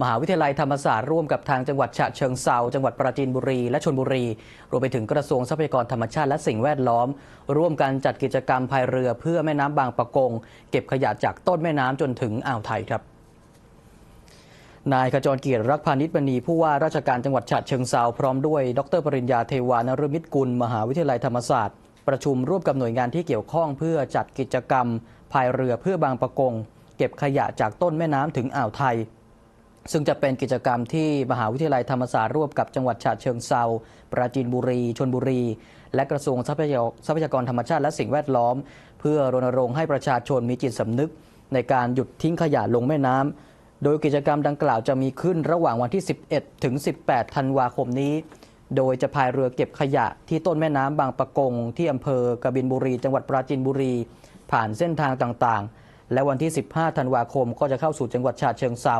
มหาวิทยาลัยธรรมศาสตร์ร่วมกับทางจังหวัดฉะเชิงเซาจังหวัดปราจีนบุรี และชลบุรี รวมไปถึงกระทรวงทรัพยากรธรรมชาติและสิ่งแวดล้อม ร่วมกันจัดกิจกรรมพายเรือเพื่อแม่น้ำบางปะกง เก็บขยะจากต้นแม่น้ำจนถึงอ่าวไทยครับนายขจรเกียรติรักพานิชมณีผู้ว่าราชการจังหวัดฉะเชิงเซาพร้อมด้วย ดรปริญญาเทวานรมิตกุล มหาวิทยาลัยธรรมศาสตร์ ประชุมร่วมกับหน่วยงานที่เกี่ยวข้องเพื่อจัดกิจกรรมพายเรือเพื่อบางปะกง เก็บขยะจากต้นแม่น้ำถึงอ่าวไทย ซึ่งจะเป็นกิจกรรมที่มหาวิทยาลัยธรรมศาสตร์ร่วมกับจังหวัดฉะเชิงเซาปราจีนบุรี ชนบุรี และกระทรวงทรัพยทรัพยากรธรรมชาติและสิ่งแวดล้อม เพื่อรณรงค์ให้ประชาชนมีจิตสำนึก ในการหยุดทิ้งขยะลงแม่น้ำโดยกิจกรรมดังกล่าวจะมีขึ้นระหว่างวันที่ 11 ถึง 18 ธันวาคมนี้ โดยจะพายเรือเก็บขยะที่ต้นแม่น้ำบางปะกง ที่อำเภอกบินบุรี จังหวัดปราจีนบุรี ผ่านเส้นทางต่างๆ และวันที่ 15 ธันวาคมก็จะเข้าสู่จังหวัดฉะเชิงเซา